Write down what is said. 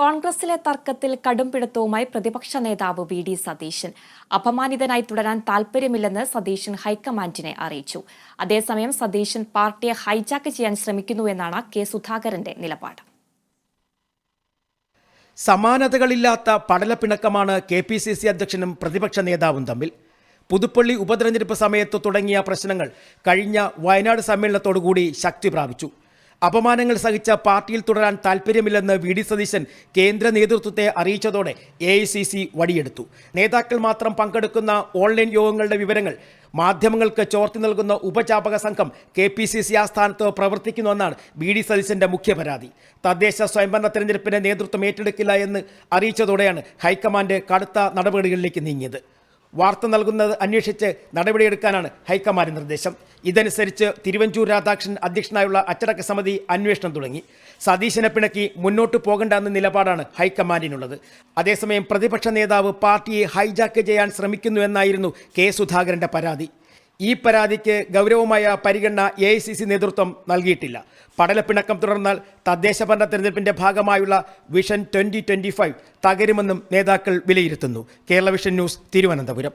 കോൺഗ്രസിലെ തർക്കത്തിൽ കടുംപിടുത്തവുമായി പ്രതിപക്ഷ നേതാവ് വി ഡി സതീശൻ. അപമാനിതനായി തുടരാൻ താൽപര്യമില്ലെന്ന് സതീശൻ ഹൈക്കമാൻഡിനെ അറിയിച്ചു. അതേസമയം സതീശൻ പാർട്ടിയെ ഹൈജാക്ക് ചെയ്യാൻ ശ്രമിക്കുന്നുവെന്നാണ് കെ സുധാകരന്റെ നിലപാട്. സമാനതകളില്ലാത്ത പടലപ്പിണക്കമാണ് കെ പി സി സി അധ്യക്ഷനും പ്രതിപക്ഷ നേതാവും തമ്മിൽ. പുതുപ്പള്ളി ഉപതെരഞ്ഞെടുപ്പ് സമയത്ത് തുടങ്ങിയ പ്രശ്നങ്ങൾ കഴിഞ്ഞ വയനാട് സമ്മേളനത്തോടുകൂടി ശക്തി പ്രാപിച്ചു. അപമാനങ്ങൾ സഹിച്ച പാർട്ടിയിൽ തുടരാൻ താൽപ്പര്യമില്ലെന്ന് വി ഡി സതീശൻ കേന്ദ്ര നേതൃത്വത്തെ അറിയിച്ചതോടെ എ ഐ സി സി വടിയെടുത്തു. നേതാക്കൾ മാത്രം പങ്കെടുക്കുന്ന ഓൺലൈൻ യോഗങ്ങളുടെ വിവരങ്ങൾ മാധ്യമങ്ങൾക്ക് ചോർത്തി നൽകുന്ന ഉപചാപക സംഘം കെ പി സി സി ആസ്ഥാനത്ത് പ്രവർത്തിക്കുന്നുവെന്നാണ് ബി ഡി സതീശന്റെ മുഖ്യ പരാതി. തദ്ദേശ സ്വയംഭരണ തെരഞ്ഞെടുപ്പിന്റെ നേതൃത്വം ഏറ്റെടുക്കില്ല എന്ന് അറിയിച്ചതോടെയാണ് ഹൈക്കമാൻഡ് കടുത്ത നടപടികളിലേക്ക് നീങ്ങിയത്. വാർത്ത നൽകുന്നത് അന്വേഷിച്ച് നടപടിയെടുക്കാനാണ് ഹൈക്കമാൻഡ് നിർദ്ദേശം. ഇതനുസരിച്ച് തിരുവഞ്ചൂർ രാധാകൃഷ്ണൻ അധ്യക്ഷനായുള്ള അച്ചടക്ക സമിതി അന്വേഷണം തുടങ്ങി. സതീശനെ പിണക്കി മുന്നോട്ട് പോകണ്ട എന്ന നിലപാടാണ് ഹൈക്കമാൻഡിനുള്ളത്. അതേസമയം പ്രതിപക്ഷ നേതാവ് പാർട്ടിയെ ഹൈജാക്ക് ചെയ്യാൻ ശ്രമിക്കുന്നു എന്നായിരുന്നു കെ സുധാകരന്റെ പരാതി. ഈ പരാതിക്ക് ഗൗരവമായ പരിഗണന എ ഐ സി സി നേതൃത്വം നൽകിയിട്ടില്ല. പടലപ്പിണക്കം തുടർന്നാൽ തദ്ദേശ ഭരണ തെരഞ്ഞെടുപ്പിന്റെ ഭാഗമായുള്ള വിഷൻ ട്വന്റി ട്വന്റി ഫൈവ് തകരുമെന്നും നേതാക്കൾ വിലയിരുത്തുന്നു. Kerala vision news Thiruvananthapuram.